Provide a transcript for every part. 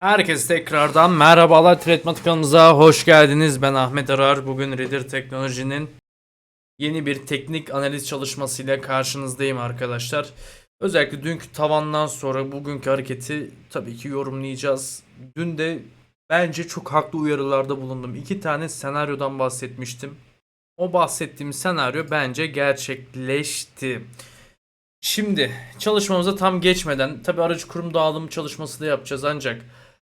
Herkese tekrardan merhabalar Tretmat kanalımıza hoş geldiniz. Ben Ahmet Arar. Bugün Reader Teknoloji'nin yeni bir teknik analiz çalışmasıyla karşınızdayım arkadaşlar. Özellikle dünkü tavandan sonra bugünkü hareketi tabii ki yorumlayacağız. Dün de bence çok haklı uyarılarda bulundum. İki tane senaryodan bahsetmiştim. O bahsettiğim senaryo bence gerçekleşti. Şimdi çalışmamıza tam geçmeden tabi aracı kurum dağılımı çalışması da yapacağız ancak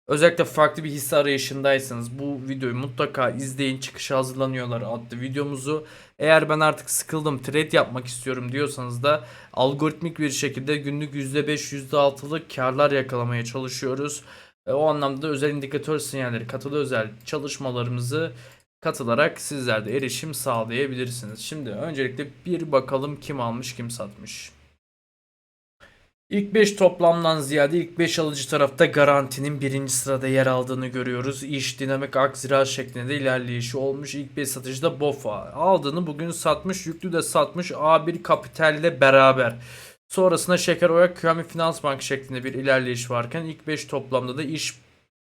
özellikle farklı bir hisse arayışındaysanız bu videoyu mutlaka izleyin çıkışa hazırlanıyorlar adlı videomuzu. Eğer ben artık sıkıldım trade yapmak istiyorum diyorsanız da algoritmik bir şekilde günlük %5 %6'lık karlar yakalamaya çalışıyoruz. E, O anlamda özel indikatör sinyalleri katılı özel çalışmalarımızı katılarak sizler de erişim sağlayabilirsiniz. Şimdi öncelikle bir bakalım kim almış kim satmış. İlk 5 toplamdan ziyade ilk 5 alıcı tarafta garantinin birinci sırada yer aldığını görüyoruz. İş dinamik aksiral şeklinde ilerleyişi olmuş. İlk 5 satıcıda BOFA aldığını bugün satmış. Yüklü de satmış A1 Kapital'le beraber. Sonrasında Şeker Oyak Kıyami Finans Bank şeklinde bir ilerleyiş varken ilk 5 toplamda da iş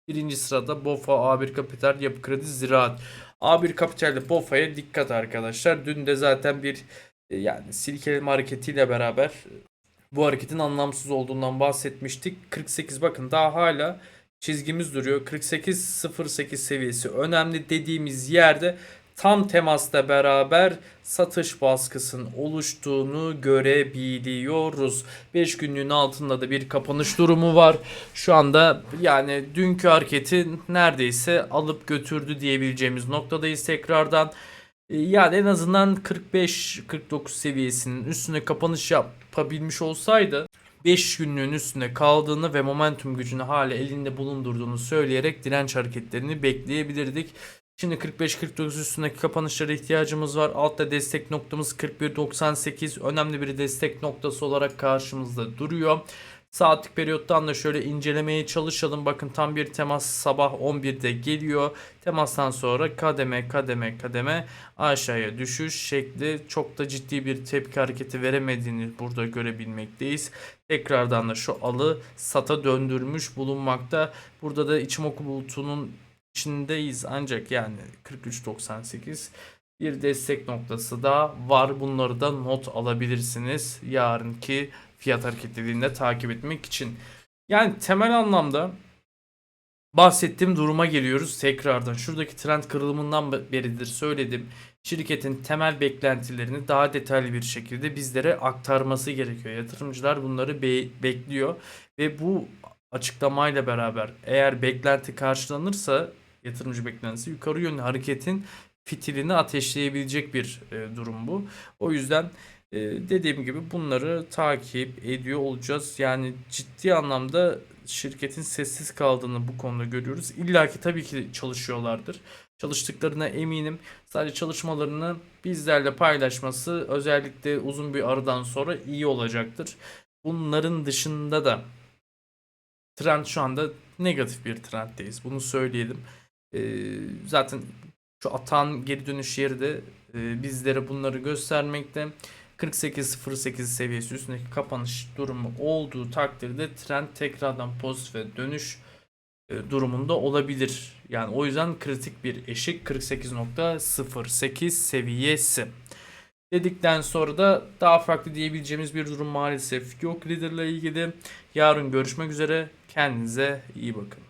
birinci sırada BOFA, A1 Kapital, Yapı Kredi, Ziraat. A1 Kapital'de BOFA'ya dikkat arkadaşlar. Dün de zaten bir e, yani silkeleme hareketiyle beraber bu hareketin anlamsız olduğundan bahsetmiştik. 48 bakın daha hala çizgimiz duruyor. 48.08 seviyesi önemli dediğimiz yerde tam temasta beraber satış baskısının oluştuğunu görebiliyoruz. 5 günlüğün altında da bir kapanış durumu var. Şu anda yani dünkü hareketi neredeyse alıp götürdü diyebileceğimiz noktadayız tekrardan. E, Yani en azından 45-49 seviyesinin üstüne kapanış yapabilmiş olsaydı 5 günlüğün üstünde kaldığını ve momentum gücünü hala elinde bulundurduğunu söyleyerek direnç hareketlerini bekleyebilirdik. Şimdi 45-49 üstündeki kapanışlara ihtiyacımız var. Altta destek noktamız 41.98 önemli bir destek noktası olarak karşımızda duruyor. Saatlik periyottan da şöyle incelemeye çalışalım. Bakın tam bir temas sabah 11'de geliyor. Temastan sonra kademe kademe kademe aşağıya düşüş şekli çok da ciddi bir tepki hareketi veremediğini burada görebilmekteyiz. Tekrardan da şu alı sata döndürmüş bulunmakta. Burada da içim oku bulutunun içindeyiz ancak yani 43.98 bir destek noktası da var. Bunları da not alabilirsiniz. Yarınki fiyat hareketliliğinde takip etmek için. Yani temel anlamda bahsettiğim duruma geliyoruz tekrardan. Şuradaki trend kırılımından beridir söyledim. Şirketin temel beklentilerini daha detaylı bir şekilde bizlere aktarması gerekiyor. Yatırımcılar bunları be- bekliyor ve bu açıklamayla beraber eğer beklenti karşılanırsa yatırımcı beklentisi yukarı yönlü hareketin fitilini ateşleyebilecek bir e, durum bu. O yüzden e, dediğim gibi bunları takip ediyor olacağız. Yani ciddi anlamda şirketin sessiz kaldığını bu konuda görüyoruz. İlla ki tabii ki çalışıyorlardır. Çalıştıklarına eminim. Sadece çalışmalarını bizlerle paylaşması özellikle uzun bir aradan sonra iyi olacaktır. Bunların dışında da trend şu anda negatif bir trenddeyiz. Bunu söyleyelim. Ee, zaten şu atan geri dönüş yeri de e, bizlere bunları göstermekte. 48.08 seviyesi üstündeki kapanış durumu olduğu takdirde trend tekrardan pozitife dönüş e, durumunda olabilir. Yani o yüzden kritik bir eşik 48.08 seviyesi. Dedikten sonra da daha farklı diyebileceğimiz bir durum maalesef yok Reader'la ilgili. Yarın görüşmek üzere. Kendinize iyi bakın.